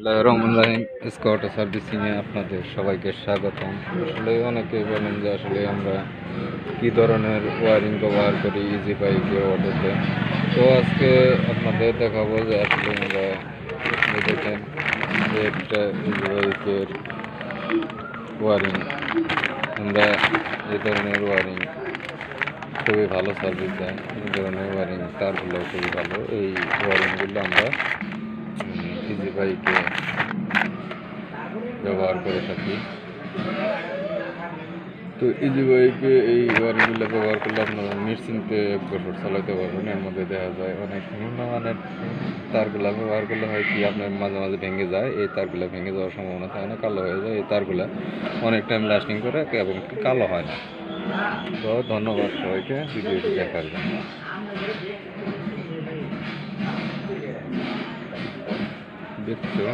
বিসমিল্লাহির স্কট সার্ভিসিংয়ে আপনাদের সবাইকে স্বাগতম। আসলে অনেকেই বলেন যে আসলে আমরা কী ধরনের ওয়ারিং ব্যবহার করি ইজি বাইকে অটোতে তো। আজকে আপনাদের দেখাবো যে আসলে আমরা দেখেন যে একটা ইজি বাইকের ওয়ারিং আমরা এই ধরনের ওয়ারিং খুবই ভালো সার্ভিস দেয়। এই ধরনের ওয়ারিং তারগুলো খুবই ভালো। এই ওয়ারিংগুলো আমরা ইজি বাইকে ব্যবহার করে থাকি। তো ইজি বাইকে এই ওয়ারিংগুলো ব্যবহার করলে আপনারা নিশ্চিন্তে এক বছর চালাতে পারবেন, এর মধ্যে দেখা যায় অনেক নিম্নমানের তারগুলো ব্যবহার করলে হয় কি, আপনার মাঝে মাঝে ভেঙে যায়, এই তারগুলো ভেঙে যাওয়ার সম্ভাবনা থাকে না, কালো হয়ে যায়, এই তারগুলো অনেক টাইম লাস্টিং করে এবং কালো হয় না। তো ধন্যবাদ সবাইকে, ভিডিওটি দেখার জন্য। দেখছো